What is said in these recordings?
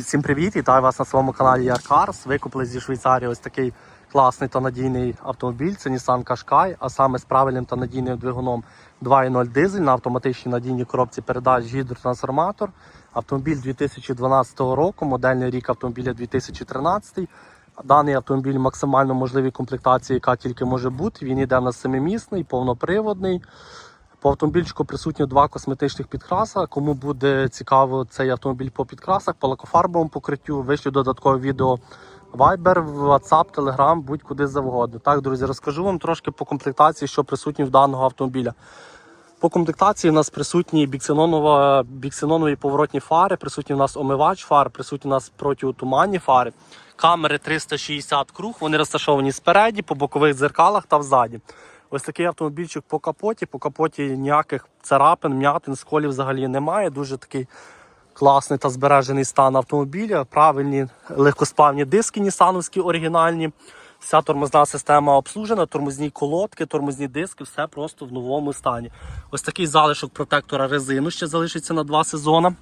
Всім привіт! Вітаю вас на своєму каналі Яркарс. Викупили зі Швейцарії ось такий класний та надійний автомобіль. Це Nissan Qashqai, а саме з правильним та надійним двигуном 2.0 дизель на автоматичній надійній коробці передач гідротрансформатор. Автомобіль 2012 року, модельний рік автомобіля 2013. Даний автомобіль максимально можливій комплектації, яка тільки може бути. Він йде на семимісний, повноприводний. По автомобільчику присутні два косметичних підкраса. Кому буде цікаво цей автомобіль по підкрасах, по лакофарбовому покриттю, вишлю додаткове відео Viber, WhatsApp, Telegram, будь-куди завгодно. Так, друзі, розкажу вам трошки по комплектації, що присутні в даного автомобіля. По комплектації у нас присутні біксенонові поворотні фари, присутні у нас омивач фар, присутні у нас протиотуманні фари, камери 360 круг, вони розташовані спереді, по бокових дзеркалах та взаді. Ось такий автомобільчик по капоті. По капоті ніяких царапин, м'ятин, сколів взагалі немає. Дуже такий класний та збережений стан автомобіля. Правильні легкосплавні диски нісановські оригінальні. Вся тормозна система обслужена, тормозні колодки, тормозні диски, все просто в новому стані. Ось такий залишок протектора резину ще залишиться на два сезони.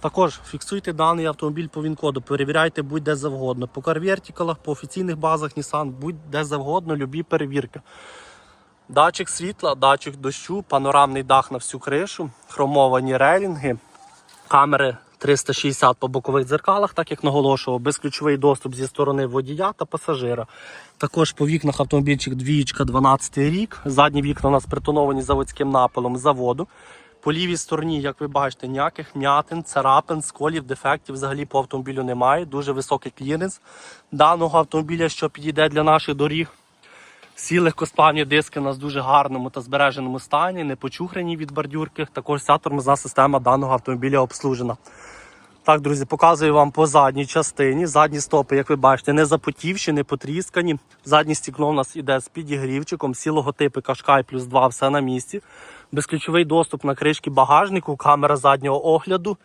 Також фіксуйте даний автомобіль по він-коду, перевіряйте будь-де завгодно. По карвертикалах, по офіційних базах Nissan, будь-де завгодно, любі перевірки. Датчик світла, датчик дощу, панорамний дах на всю кришу, хромовані релінги, камери 360 по бокових дзеркалах, так як наголошував, безключовий доступ зі сторони водія та пасажира. Також по вікнах автомобільчик двієчка 12 рік. Задні вікна у нас притоновані заводським напилом заводу. По лівій стороні, як ви бачите, ніяких м'ятин, царапин, сколів, дефектів взагалі по автомобілю немає. Дуже високий кліренс даного автомобіля, що підійде для наших доріг. Всі легкосплавні диски у нас в дуже гарному та збереженому стані, не почухрані від бордюрки. Також вся тормозна система даного автомобіля обслужена. Так, друзі, показую вам по задній частині. Задні стопи, як ви бачите, не запотівші, не потріскані. Заднє стікло у нас іде з підігрівчиком, всі логотипи Qashqai плюс 2, все на місці. Безключовий доступ на кришки багажнику, камера заднього огляду.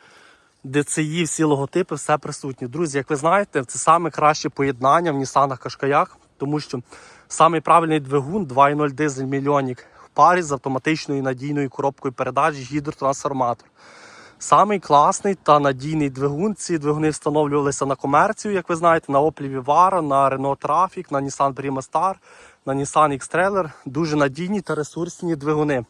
DCI, всі логотипи, все присутні. Друзі, як ви знаєте, це саме краще поєднання в Nissan Qashqai, тому що самий правильний двигун 2.0 дизель мільйонік в парі з автоматичною надійною коробкою передач гідротрансформатор. Самий класний та надійний двигун. Ці двигуни встановлювалися на комерцію, як ви знаєте, на Opel Vivaro, на Renault Trafic, на Nissan Prima Star, на Nissan X-Trailer. Дуже надійні та ресурсні двигуни.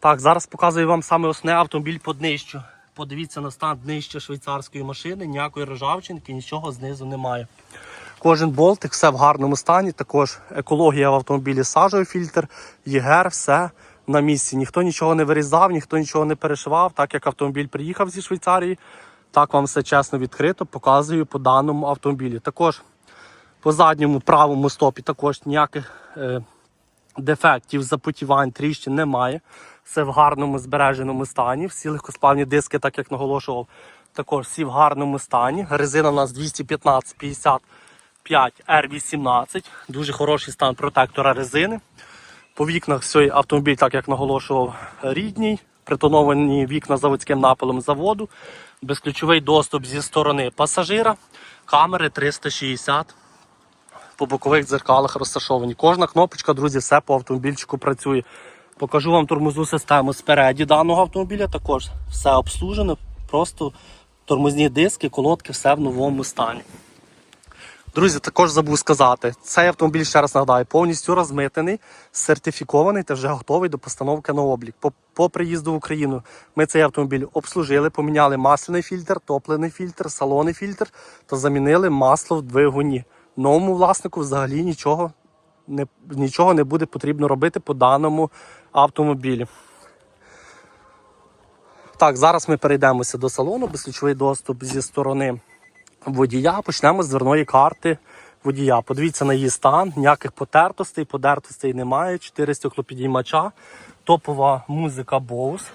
Так, зараз показую вам саме основне автомобіль по днищу. Подивіться на стан днища швейцарської машини, ніякої ржавчинки, нічого знизу немає. Кожен болтик, все в гарному стані. Також екологія в автомобілі, сажовий фільтр, ЄГР, все на місці. Ніхто нічого не вирізав, ніхто нічого не перешивав. Так як автомобіль приїхав зі Швейцарії, так вам все чесно відкрито показую по даному автомобілі. Також по задньому правому стопі також ніяких е, дефектів, запотівань, тріщин немає. Все в гарному збереженому стані. Всі легкосплавні диски, так як наголошував, також всі в гарному стані. Резина у нас 215 55 R18. Дуже хороший стан протектора резини. По вікнах цей автомобіль, так як наголошував, рідній. Притоновані вікна заводським напилом заводу. Безключовий доступ зі сторони пасажира. Камери 360 по бокових дзеркалах розташовані. Кожна кнопочка, друзі, все по автомобільчику працює. Покажу вам тормозну систему спереді даного автомобіля. Також все обслужено, просто тормозні диски, колодки, все в новому стані. Друзі, також забув сказати, цей автомобіль, ще раз нагадаю, повністю розмитений, сертифікований та вже готовий до постановки на облік. По, по приїзду в Україну ми цей автомобіль обслужили, поміняли масляний фільтр, топливний фільтр, салонний фільтр та замінили масло в двигуні. Новому власнику взагалі нічого не, нічого не буде потрібно робити по даному автомобілі. Так, зараз ми перейдемося до салону, безключовий доступ зі сторони водія. Почнемо з дверної карти водія. Подивіться на її стан, ніяких потертостей, подертостей немає. 4 стеклопідіймача, топова музика Bose.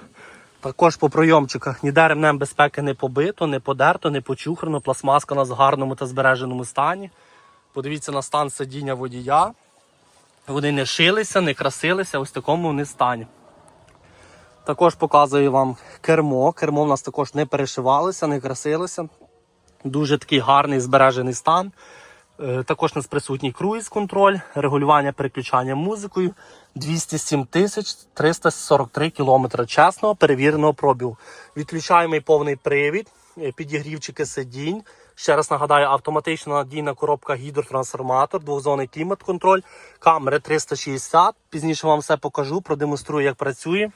Також по пройомчиках ніде ремнем безпеки не побито, не подерто, не почухрано. Пластмаска у нас гарному та збереженому стані. Подивіться на стан сидіння водія. Вони не шилися, не красилися, ось в такому вони стані. Також показую вам кермо. Кермо в нас також не перешивалося, не красилося. Дуже такий гарний збережений стан. Е, Також у нас присутній круїз-контроль, регулювання переключання музикою. 207 тисяч 343 кілометри чесного перевіреного пробігу. Відключаємо повний привід. е, підігрівчики сидінь. Ще раз нагадаю, автоматична надійна коробка гідротрансформатор, двохзонний клімат-контроль, камери 360. Пізніше вам все покажу, продемонструю, як працює.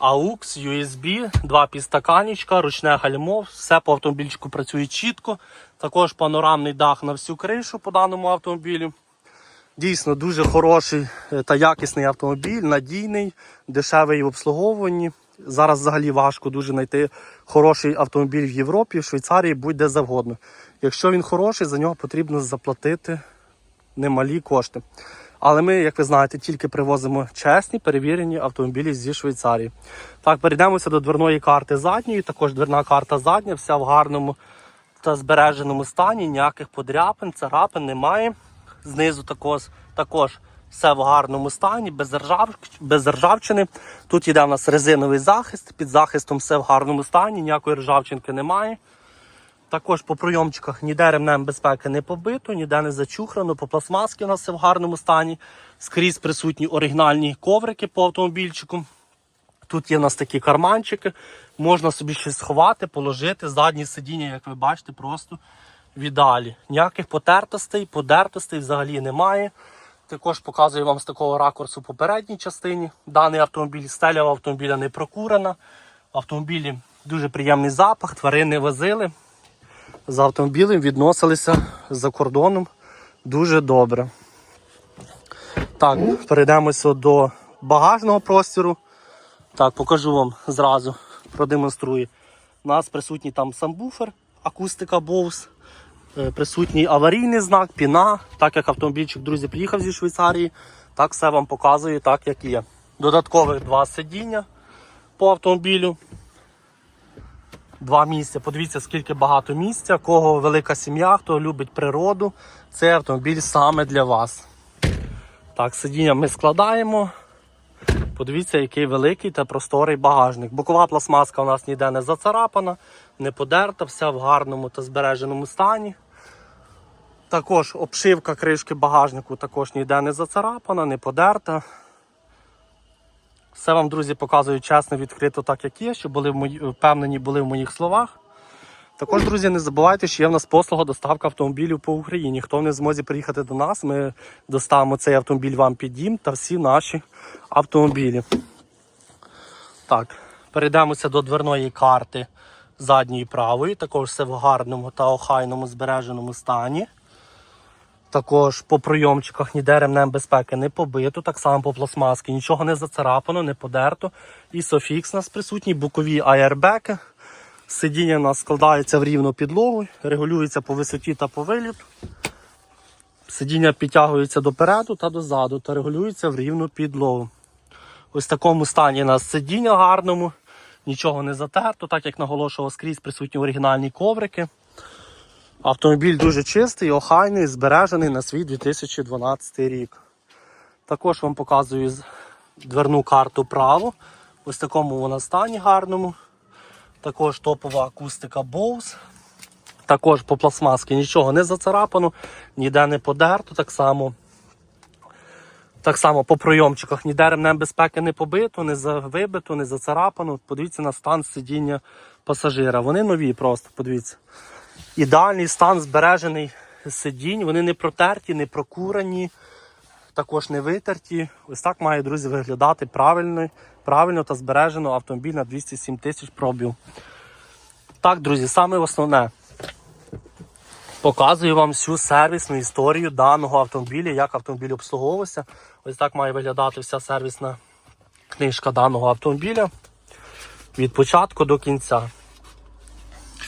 AUX, USB, два підстаканічка, ручне гальмо, все по автомобільчику працює чітко. Також панорамний дах на всю кришу по даному автомобілю. Дійсно дуже хороший е, та якісний автомобіль, надійний, дешевий в обслуговуванні. Зараз взагалі важко дуже знайти хороший автомобіль в Європі, в Швейцарії, будь-де завгодно. Якщо він хороший, за нього потрібно заплатити немалі кошти. Але ми, як ви знаєте, тільки привозимо чесні перевірені автомобілі зі Швейцарії. Так, перейдемося до дверної карти задньої. Також дверна карта задня, вся в гарному та збереженому стані, ніяких подряпин, царапин немає. Знизу також, також все в гарному стані, без, ржав, без ржавчини. Тут йде у нас резиновий захист, під захистом все в гарному стані, ніякої ржавчинки немає. Також по прийомчиках ніде ремнем безпеки не побито, ніде не зачухрано, по пластмаски у нас все в гарному стані. Скрізь присутні оригінальні коврики по автомобільчику. Тут є в нас такі карманчики, можна собі щось сховати, положити. Задні сидіння, як ви бачите, просто в ідеалі. Ніяких потертостей, подертостей взагалі немає. Також показую вам з такого ракурсу по передній частині. Даний автомобіль, стеля автомобіля не прокурена. Автомобілі дуже приємний запах, тварини возили. З автомобілем відносилися за кордоном дуже добре. Так, перейдемося до багажного простіру. Так, покажу вам зразу, продемонструю. У нас присутній там самбуфер, акустика Bose, е, присутній аварійний знак, піна. Так як автомобільчик, друзі, приїхав зі Швейцарії, так все вам показую, так як є. Додаткових два сидіння по автомобілю. Два місця. Подивіться, скільки багато місця, кого велика сім'я, хто любить природу. Цей автомобіль саме для вас. Так, сидіння ми складаємо. Подивіться, який великий та просторий багажник. Бокова пластмаска у нас ніде не зацарапана, не подерта, вся в гарному та збереженому стані. Також обшивка кришки багажнику також ніде не зацарапана, не подерта. Все вам, друзі, показую чесно, відкрито, так як є, щоб були мої... впевнені були в моїх словах. Також, друзі, не забувайте, що є в нас послуга доставка автомобілів по Україні. Хто не в змозі приїхати до нас, ми доставимо цей автомобіль вам під дім та всі наші автомобілі. Так, перейдемося до дверної карти задньої правої. Також все в гарному та охайному збереженому стані. Також по прийомчиках ніде ремнем безпеки не побито, так само по пластмаски, нічого не зацарапано, не подерто. І Софікс у нас присутній, бокові аербеки. Сидіння у нас складається в рівну підлогу, регулюється по висоті та по виліту. Сидіння підтягується допереду та дозаду та регулюється в рівну підлогу. Ось в такому стані у нас сидіння гарному, нічого не затерто, так як наголошував скрізь присутні оригінальні коврики. Автомобіль дуже чистий, охайний, збережений на свій 2012 рік. Також вам показую дверну карту право. Ось такому вона стані гарному. Також топова акустика Bose. Також по пластмаски нічого не зацарапано, ніде не подерто. Так само, так само по пройомчиках ніде ремнем безпеки не побито, не вибито, не зацарапано. Подивіться на стан сидіння пасажира. Вони нові просто, подивіться. Ідеальний стан збережений сидінь, вони не протерті, не прокурені, також не витерті. Ось так має, друзі, виглядати правильно, правильно та збережено автомобіль на 207 тисяч пробів. Так, друзі, саме основне. Показую вам всю сервісну історію даного автомобіля, як автомобіль обслуговувався. Ось так має виглядати вся сервісна книжка даного автомобіля від початку до кінця.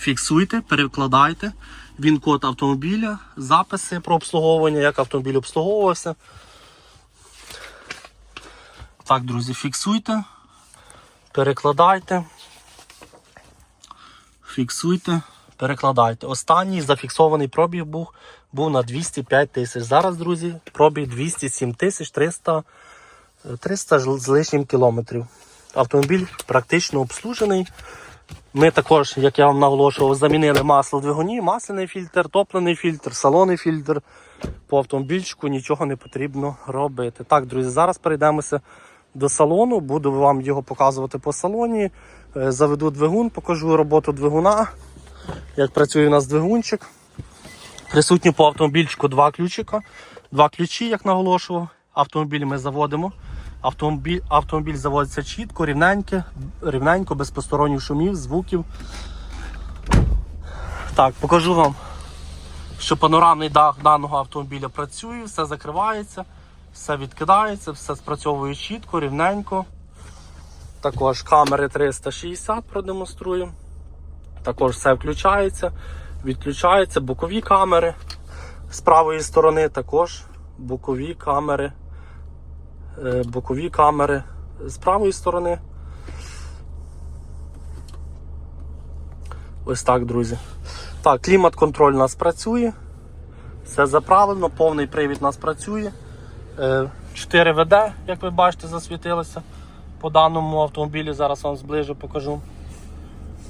Фіксуйте, перекладайте. Він код автомобіля, записи про обслуговування, як автомобіль обслуговувався. Так, друзі, фіксуйте, перекладайте. Фіксуйте, перекладайте. Останній зафіксований пробіг був, був на 205 тисяч. Зараз, друзі, пробіг 207 тисяч 300, 300 з лишнім кілометрів. Автомобіль практично обслужений. Ми також, як я вам наголошував, замінили масло в двигуні, масляний фільтр, топлений фільтр, салонний фільтр. По автомобільчику нічого не потрібно робити. Так, друзі, зараз перейдемося до салону. Буду вам його показувати по салоні. Е, Заведу двигун, покажу роботу двигуна. як працює у нас двигунчик. Присутні по автомобільчику два ключика, два ключі, як наголошував. Автомобіль ми заводимо. Автомобіль, автомобіль заводиться чітко, рівненько, рівненько, без посторонніх шумів, звуків. Так, покажу вам, що панорамний дах даного автомобіля працює, все закривається, все відкидається, все спрацьовує чітко, рівненько. Також камери 360 продемонструю. Також все включається, відключається, бокові камери з правої сторони, також бокові камери. Е, Бокові камери з правої сторони. Ось так, друзі. Так, клімат-контроль у нас працює. Все заправлено, повний привід у нас працює. 4 ВД, як ви бачите, засвітилося по даному автомобілі. Зараз вам зближу покажу.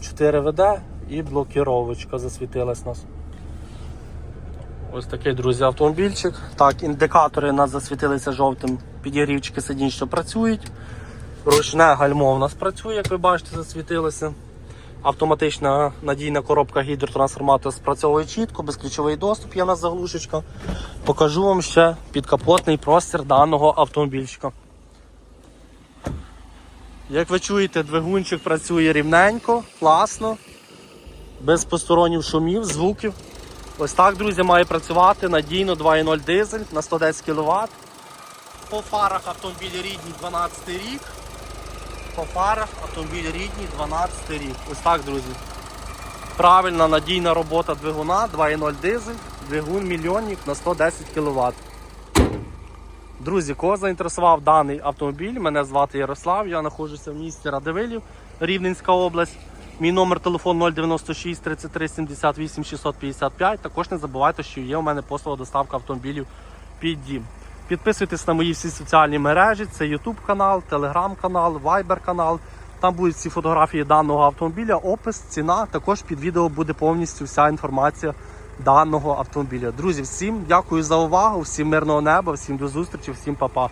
4 ВД і блокіровочка засвітилась у нас. Ось такий, друзі, автомобільчик. Так, індикатори у нас засвітилися жовтим, підігрівчики сидінь, що працюють. Ручне гальмо у нас працює, як ви бачите, засвітилося. Автоматична надійна коробка гідротрансформатора спрацьовує чітко, безключовий доступ є у нас заглушечка. Покажу вам ще підкапотний простір даного автомобільчика. Як ви чуєте, двигунчик працює рівненько, класно, без посторонніх шумів, звуків. Ось так, друзі, має працювати надійно 2.0 дизель на 110 кВт. По фарах автомобіль рідний 12 рік. По фарах автомобіль рідний 12 рік. Ось так, друзі. Правильна надійна робота двигуна 2.0 дизель, двигун мільйонник на 110 кВт. Друзі, кого заінтересував даний автомобіль, мене звати Ярослав, я знаходжуся в місті Радивилів, Рівненська область. Мій номер телефону 096 33 78 655. Також не забувайте, що є у мене послуга доставка автомобілів під дім. Підписуйтесь на мої всі соціальні мережі, це YouTube канал, Telegram канал, Viber канал. Там будуть всі фотографії даного автомобіля, опис, ціна. Також під відео буде повністю вся інформація даного автомобіля. Друзі, всім дякую за увагу, всім мирного неба, всім до зустрічі, всім па-па.